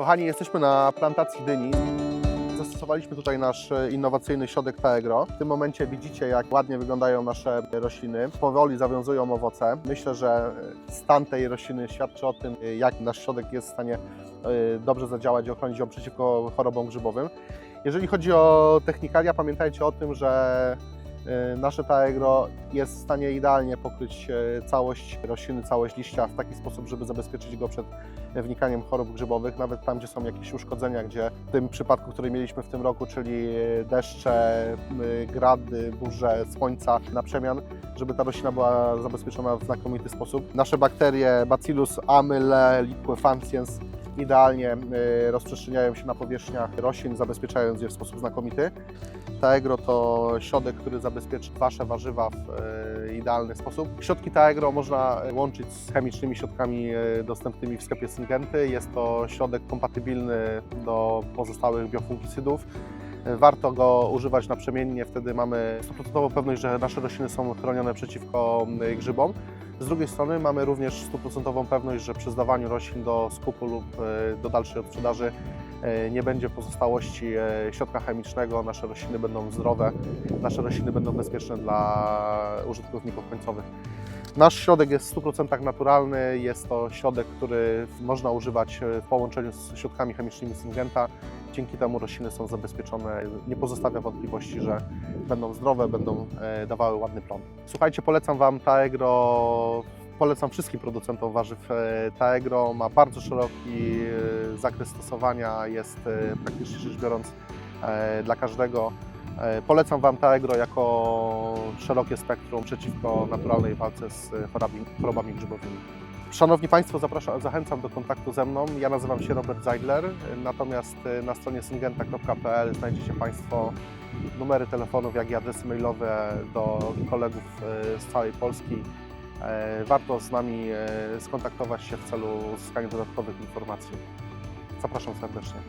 Kochani, jesteśmy na plantacji dyni. Zastosowaliśmy tutaj nasz e, innowacyjny środek Taegro. W tym momencie widzicie, jak ładnie wyglądają nasze rośliny. Powoli zawiązują owoce. Myślę, że e, stan tej rośliny świadczy o tym, e, jak nasz środek jest w stanie dobrze zadziałać i ochronić ją przeciwko chorobom grzybowym. Jeżeli chodzi o technikalia, pamiętajcie o tym, że nasze Taegro jest w stanie idealnie pokryć e, całość rośliny, całość liścia w taki sposób, żeby zabezpieczyć go przed wnikaniem chorób grzybowych, nawet tam, gdzie są jakieś uszkodzenia, gdzie w tym przypadku, który mieliśmy w tym roku, czyli deszcze, grady, burze, słońca na przemian, żeby ta roślina była zabezpieczona w znakomity sposób. Nasze bakterie Bacillus amyle liquefaciens idealnie y, rozprzestrzeniają się na powierzchniach roślin, zabezpieczając je w sposób znakomity. Taegro to środek, który zabezpieczy wasze warzywa w y, idealny sposób. Środki Taegro można łączyć z chemicznymi środkami y, dostępnymi w sklepie Syngenty. Jest to środek kompatybilny do pozostałych biofungicydów. Warto go używać naprzemiennie, wtedy mamy 100% pewność, że nasze rośliny są chronione przeciwko y, grzybom. Z drugiej strony mamy również 100% pewność, że przy zdawaniu roślin do skupu lub y, do dalszej odsprzedaży y, nie będzie pozostałości y, środka chemicznego, nasze rośliny będą zdrowe, nasze rośliny będą bezpieczne dla użytkowników końcowych. Nasz środek jest w 100% naturalny, jest to środek, który można używać y, w połączeniu z środkami chemicznymi Syngenta. Dzięki temu rośliny są zabezpieczone, nie pozostawia wątpliwości, że będą zdrowe, będą e, dawały ładny plon. Słuchajcie, polecam Wam Taegro, polecam wszystkim producentom warzyw e, Taegro. Ma bardzo szeroki e, zakres stosowania, jest e, praktycznie rzecz biorąc e, dla każdego. E, Polecam Wam Taegro jako szerokie spektrum przeciwko naturalnej walce z chorobami, chorobami grzybowymi. Szanowni Państwo, zapraszam, zachęcam do kontaktu ze mną. Ja nazywam się Robert Zeidler, natomiast e, na stronie syngenta.pl znajdziecie Państwo numery telefonów, jak i adresy mailowe do kolegów e, z całej Polski. Warto z nami skontaktować się w celu uzyskania dodatkowych informacji. Zapraszam serdecznie.